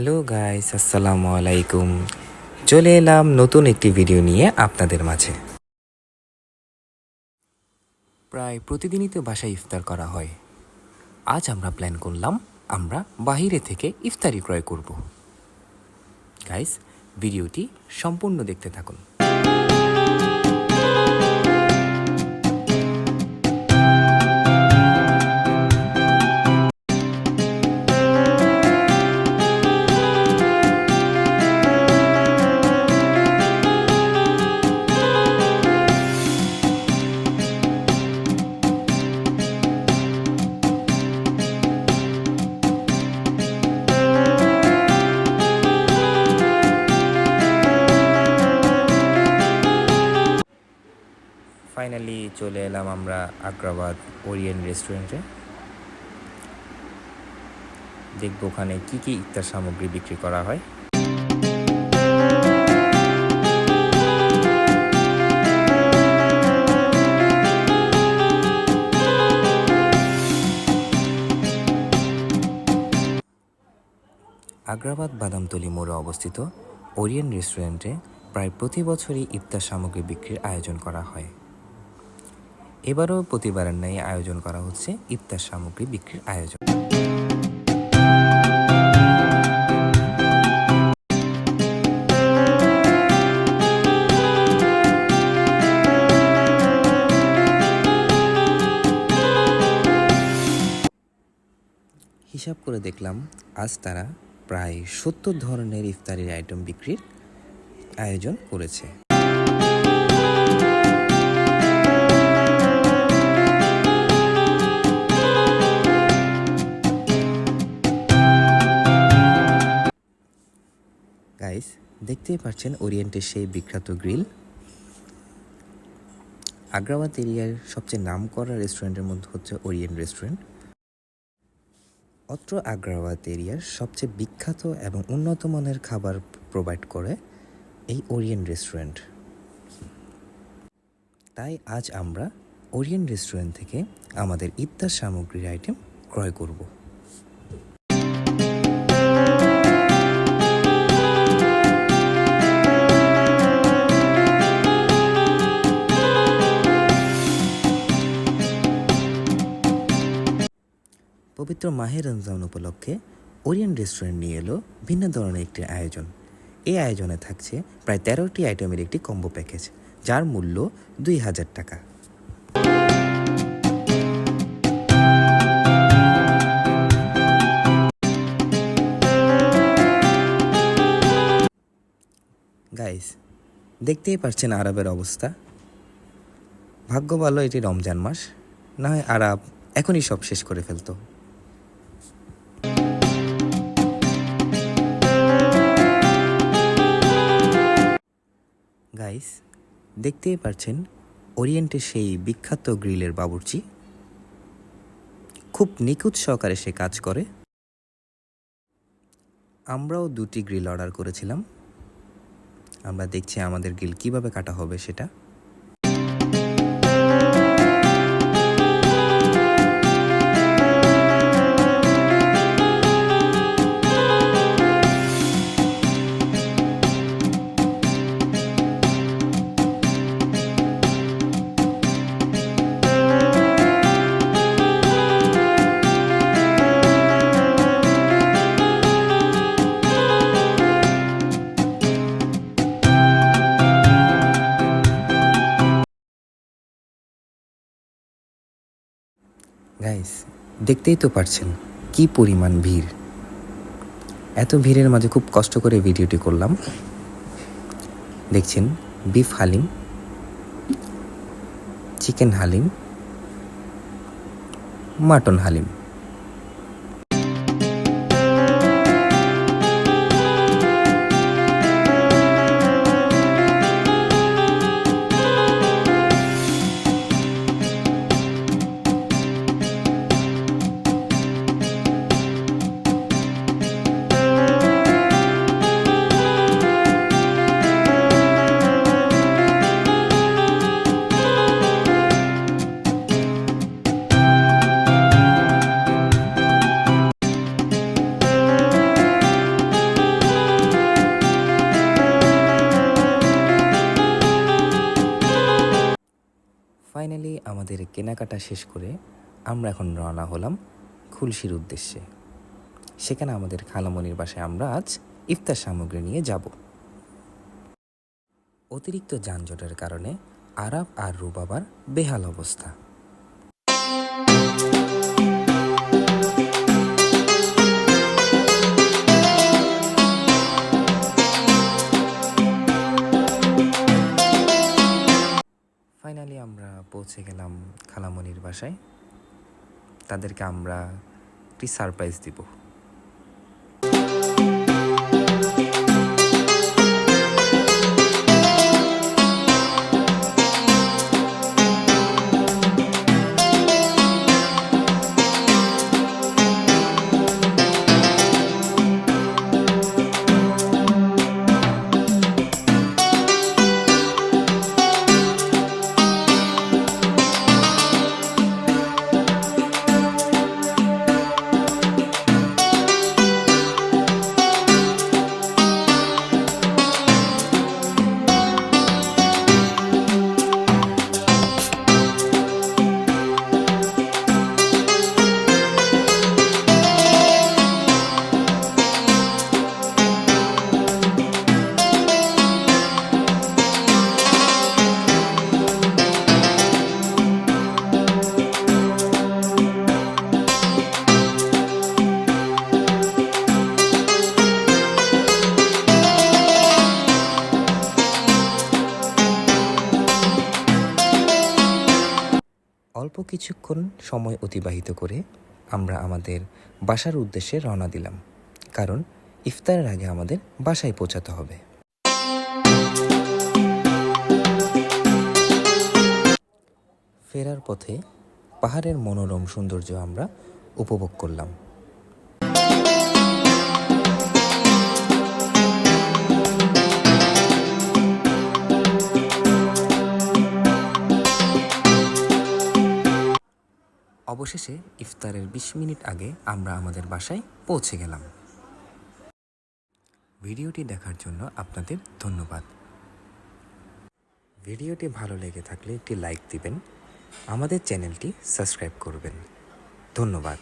Hello guys, আসসালামু আলাইকুম। চলে এলাম নতুন একটি ভিডিও নিয়ে আপনাদের মাঝে। প্রায় প্রতিদিনই তো বাসায় ইফতার করা হয়। আজ আমরা প্ল্যান করলাম, আমরা বাহিরে থেকে ইফতারি ক্রয় করব। গাইস ভিডিওটি সম্পূর্ণ দেখতে থাকুন। চলে এলাম আমরা আগ্রাবাদ ওরিয়েন রেস্টুরেন্টে। দেখব ওখানে কি কি ইফতার সামগ্রী বিক্রি করা হয়। আগ্রাবাদ বাদামতলি মোড়ে অবস্থিত ওরিয়েন রেস্টুরেন্টে প্রায় প্রতি বছরই ইফতার সামগ্রী বিক্রির আয়োজন করা হয়। এবারও প্রতিবারের ন্যায় আয়োজন করা হচ্ছে ইফতার সামগ্রী বিক্রির আয়োজন। হিসাব করে দেখলাম, আজ তারা প্রায় সত্তর ধরনের ইফতারির আইটেম বিক্রির আয়োজন করেছে। দেখতেই পাচ্ছেন ওরিয়েন্টের সেই বিখ্যাত গ্রিল। আগ্রাবাদ এরিয়ার সবচেয়ে নাম করা রেস্টুরেন্টের মধ্যে হচ্ছে ওরিয়েন্ট রেস্টুরেন্ট। অত্র আগ্রাবাদ এরিয়ার সবচেয়ে বিখ্যাত এবং উন্নত মানের খাবার প্রোভাইড করে এই ওরিয়েন্ট রেস্টুরেন্ট। তাই আজ আমরা ওরিয়েন্ট রেস্টুরেন্ট থেকে আমাদের ইফতার সামগ্রীর আইটেম ক্রয় করব। পবিত্র মাহের রমজান উপলক্ষে ওরিয়েন্ট রেস্টুরেন্ট নিয়ে এলো ভিন্ন ধরনের একটি আয়োজন। এই আয়োজনে থাকছে প্রায় তেরোটি আইটেমের একটি কম্বো প্যাকেজ, যার মূল্য দুই হাজার টাকা। গাইস দেখতেই পারছেন আরবের অবস্থা। ভাগ্য ভালো এটি রমজান মাস, না হয় আরব এখনই সব শেষ করে ফেলতো। গাইস দেখতেই পারছেন ওরিয়েন্টের সেই বিখ্যাত গ্রিলের বাবুর্চি? খুব নিখুঁত সহকারে সে কাজ করে। আমরাও দুটি গ্রিল অর্ডার করেছিলাম। আমরা দেখছি আমাদের গ্রিল কীভাবে কাটা হবে সেটা। গাইস দেখতেই তো পারছেন কি পরিমাণ ভিড়। এত ভিড়ের মাঝে খুব কষ্ট করে ভিডিওটি করলাম। দেখছেন beef haleem chicken haleem mutton haleem. কেনাকাটা শেষ করে আমরা এখন রওনা হলাম খুলশির উদ্দেশ্যে। সেখানে আমাদের খালামণির বাসায় আমরা আজ ইফতার সামগ্রী নিয়ে যাব। অতিরিক্ত যানজটের কারণে আরাব আর রুবাবার বেহাল অবস্থা। ফাইনালি আমরা পৌঁছে গেলাম খালামণির বাসায়। তাদেরকে আমরা একটি সারপ্রাইজ দিব। অল্প কিছুক্ষণ সময় অতিবাহিত করে আমরা আমাদের বাসার উদ্দেশ্যে রওনা দিলাম। কারণ ইফতারের আগে আমাদের বাসায় পৌঁছাতে হবে। ফেরার পথে পাহাড়ের মনোরম সৌন্দর্য আমরা উপভোগ করলাম। অবশেষে ইফতারের বিশ মিনিট আগে আমরা আমাদের বাসায় পৌঁছে গেলাম। ভিডিওটি দেখার জন্য আপনাদের ধন্যবাদ। ভিডিওটি ভালো লেগে থাকলে একটি লাইক দিবেন। আমাদের চ্যানেলটি সাবস্ক্রাইব করবেন। ধন্যবাদ।